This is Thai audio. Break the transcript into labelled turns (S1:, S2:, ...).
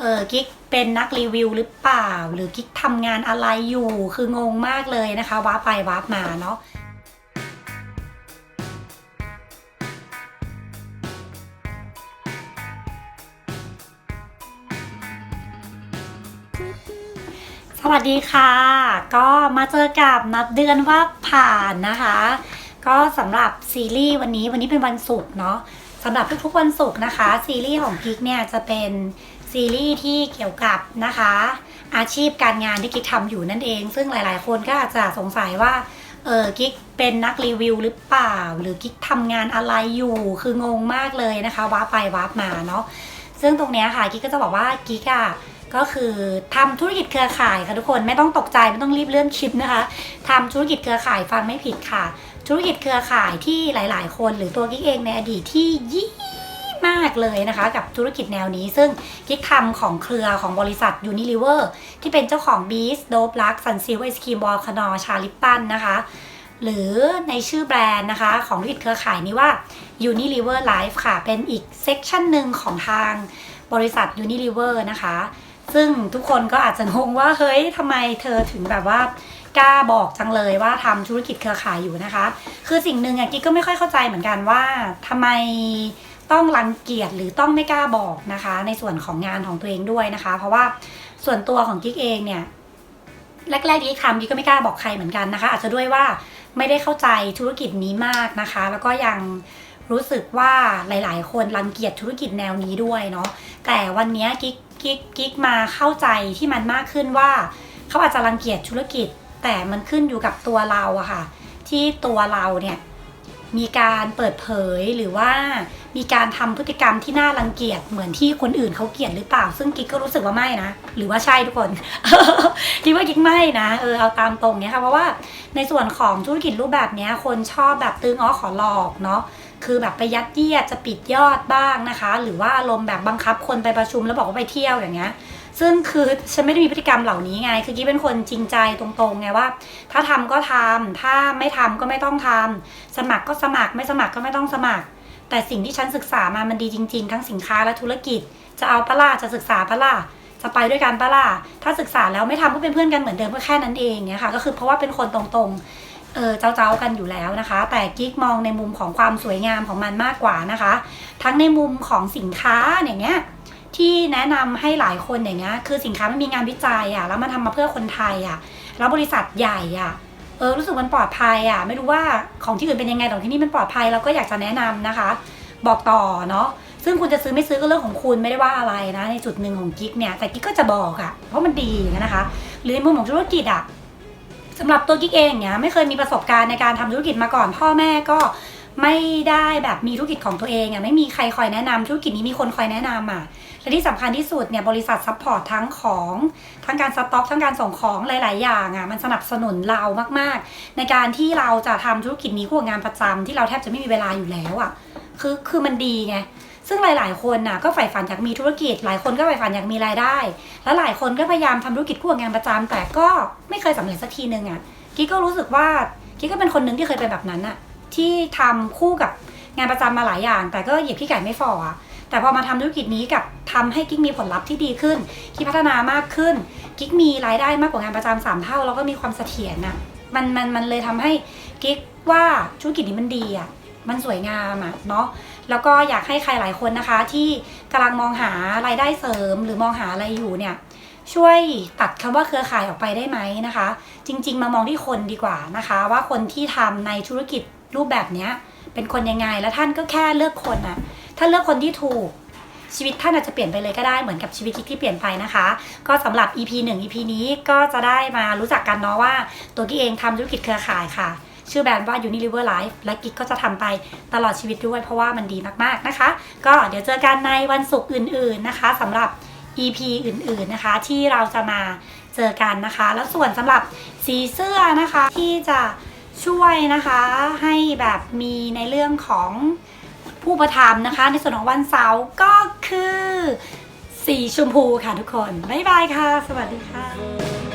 S1: เออกิ๊กเป็นนักรีวิวหรือเปล่า หรือกิ๊กทำงานอะไรอยู่คืองงมากเลยนะคะว้าไปว้ามาเนาะสวัสดีค่ะ ก็มาเจอกับนับเดือนว่าผ่านนะคะ ก็สำหรับซีรีส์วันนี้วันนี้เป็นวันศุกร์เนาะสำหรับทุกๆวันศุกร์นะคะ ซีรีส์ของกิ๊กเนี่ยจะเป็น ซีรีส์ที่เกี่ยวกับนะคะ อาชีพการงานที่กิ๊กทำอยู่นั่นเอง ซึ่งหลาย ๆ คนก็อาจจะสงสัยว่าเออกิ๊กเป็นนักรีวิวหรือเปล่า หรือกิ๊กทำงานอะไรอยู่คืองงมากเลยนะคะว้าไปว้ามาเนาะซึ่งตรงเนี้ยค่ะกิ๊กก็จะบอกว่ากิ๊กอะก็คือทำธุรกิจเครือข่ายค่ะทุกคนไม่ต้องตกใจไม่ต้องรีบเลื่อนคลิปนะคะทำธุรกิจเครือข่ายฟังไม่ผิดค่ะ ธุรกิจเครือข่ายที่หลาย ๆ คนหรือตัวกิ๊กเองในอดีตที่ยี่ากเลยนะคะ กับธุรกิจแนวนี้ ซึ่งกิ๊กทำของเครือของบริษัท Unilever ที่เป็นเจ้าของ Beast Dope Lux Sun Silk Ice Cream Ball คนอชาลิปตันนะคะ หรือในชื่อแบรนด์นะคะ ของธุรกิจเครือข่ายนี้ว่า Unilever Life ค่ะ เป็นอีกเซกชันหนึ่งของทางบริษัท Unilever นะคะ ซึ่งทุกคนก็อาจจะงงว่าเฮ้ยทำไมเธอถึงแบบว่ากล้าบอกจังเลยว่าทำธุรกิจเครือข่ายอยู่นะคะ คือสิ่งหนึ่งอะกิ๊กก็ไม่ค่อยเข้าใจเหมือนกันว่าทำไม ต้องรังเกียจหรือต้องไม่กล้าบอกนะคะ ในส่วนของงานของตัวเองด้วยนะคะ เพราะว่าส่วนตัวของกิ๊กเองเนี่ยแรกๆที่ทำกิ๊กก็ไม่กล้าบอกใครเหมือนกันนะคะ อาจจะด้วยว่าไม่ได้เข้าใจธุรกิจนี้มากนะคะ แล้วก็ยังรู้สึกว่าหลายๆ คนรังเกียจธุรกิจแนวนี้ด้วยเนาะแต่วันนี้กิ๊กกิ๊กกิ๊กมาเข้าใจที่มันมากขึ้นว่า เขาอาจจะรังเกียจธุรกิจ แต่มันขึ้นอยู่กับตัวเราอะค่ะ ที่ตัวเราเนี่ย มีการเปิดเผยหรือว่ามีการทำพฤติกรรมที่น่ารังเกียจเหมือนที่คนอื่นเขาเกลียดหรือเปล่า ซึ่งกิ๊กก็รู้สึกว่าไม่นะ หรือว่าใช่ทุกคนกิ๊กว่ากิ๊กไม่นะเออเอาตามตรงเนี้ยค่ะเพราะว่าในส่วนของธุรกิจรูปแบบเนี้ยคนชอบแบบตึงอ้อขอหลอกเนาะคือแบบไปยัดเยียดจะปิดยอดบ้างนะคะ หรือว่าอารมณ์แบบบังคับคนไปประชุมแล้วบอกว่าไปเที่ยวอย่างเงี้ย ซึ่งคือฉันไม่ได้มีพฤติกรรมเหล่านี้ไง คือกี้เป็นคนจริงใจตรงๆไงว่า ถ้าทำก็ทำถ้าไม่ทำก็ไม่ต้องทำสมัครก็สมัครไม่สมัครก็ไม่ต้องสมัคร แต่สิ่งที่ฉันศึกษามามันดีจริงๆ ทั้งสินค้าและธุรกิจ จะเอาปะล่าจะศึกษาปะล่าจะไปด้วยกันปะล่าถ้าศึกษาแล้วไม่ทำก็เป็นเพื่อนกันเหมือนเดิมก็แค่นั้นเองเนี่ยค่ะ ก็คือเพราะว่าเป็นคนตรงๆ เออเจ้าๆกันอยู่แล้วนะคะ แต่กิ๊กมองในมุมของความสวยงามของมันมากกว่านะคะ ทั้งในมุมของสินค้าอย่างเงี้ย ที่แนะนำให้หลายคนอย่างเงี้ยคือสินค้ามันมีงานวิจัยอะ่ะแล้วมันทำมาเพื่อคนไทยอะ่ะแล้วบริษัทใหญ่อะ่ะเออรู้สึกมันปลอดภัยอะ่ะไม่รู้ว่าของที่อื่นเป็นยังไงแต่ที่นี่มันปลอดภัยเราก็อยากจะแนะนำนะคะ บอกต่อเนาะซึ่งคุณจะซื้อไม่ซื้อก็เรื่องของคุณไม่ได้ว่าอะไรนะ ในจุดหนึ่งของกิ๊กเนี่ยแต่กิ๊กก็จะบอกอะ่ะเพราะมันดีนะคะ หรือในมุมของธุรกิจอะสำหรับตัวกิ๊กเองเนี่ยไม่เคยมีประสบการณ์ในการทำธุรกิจมาก่อน พ่อแม่ก็ไม่ได้แบบมีธุรกิจของตัวเองอะไม่มีใครคอยแนะนำธุรกิจนี้มีคนคอยแนะนำอะ และที่สำคัญที่สุดเนี่ยบริษัทซัพพอร์ตทั้งของทั้งการสต็อกทั้งการส่งของหลาย ๆ อย่างอะมันสนับสนุนเรามาก ๆ ในการที่เราจะทำธุรกิจนี้คู่งานประจำที่เราแทบจะไม่มีเวลาอยู่แล้วอะคือคือมันดีไงซึ่งหลาย ๆ คนน่ะก็ใฝ่ฝันอยากมีธุรกิจ หลายคนก็ใฝ่ฝันอยากมีรายได้ และหลายคนก็พยายามทำธุรกิจคู่กับงานประจำแต่ก็ไม่เคยสำเร็จสักทีนึงอะกิ๊กก็รู้สึกว่ากิ๊กก็เป็นคนหนึ่งที่เคยเป็นแบบนั้นอะที่ทำคู่กับงานประจำมาหลายอย่าง แต่ก็เหยียบขี้ไก่ไม่ฟออะ แต่พอมาทำธุรกิจนี้กับทำให้กิ๊กมีผลลัพธ์ที่ดีขึ้นกิ๊กพัฒนามากขึ้น กิ๊กมีรายได้มากกว่างานประจำสามเท่า แล้วก็มีความเสถียรอะมันมันมันเลยทำให้กิ๊กว่าธุรกิจนี้มันดีอะมันสวยงามอะเนาะแล้วก็อยากให้ใครหลายคนนะคะ ที่กำลังมองหารายได้เสริมหรือมองหาอะไรอยู่เนี่ยช่วยตัดคำว่าเครือข่ายออกไปได้ไหมนะคะ จริง ๆ มามองที่คนดีกว่านะคะ ว่าคนที่ทำในธุรกิจรูปแบบเนี้ยเป็นคนยังไง แล้วท่านก็แค่เลือกคนอะ ถ้าเลือกคนที่ถูกชีวิตท่านอาจจะเปลี่ยนไปเลยก็ได้เหมือนกับชีวิตกิ๊กที่เปลี่ยนไปนะคะ ก็สำหรับ EP 1 EP นี้ก็จะได้มารู้จักกันเนาะว่า ตัวกิ๊กเองทำธุรกิจเครือข่ายค่ะ ชื่อแบรนด์ว่า Unilever Life และกิ๊กก็จะทำไปตลอดชีวิตด้วยเพราะว่ามันดีมากๆนะคะ ก็เดี๋ยวเจอกันในวันศุกร์อื่น ๆนะคะสำหรับ EP อื่นๆนะคะ ที่เราจะมาเจอกันนะคะ แล้วส่วนสำหรับสีเสื้อนะคะที่จะช่วยนะคะให้แบบมีในเรื่องของ ผู้ประทามนะคะ ในส่วนของวันเสาร์ก็คือ สีชมพูค่ะทุกคน บ๊ายบายค่ะ สวัสดีค่ะ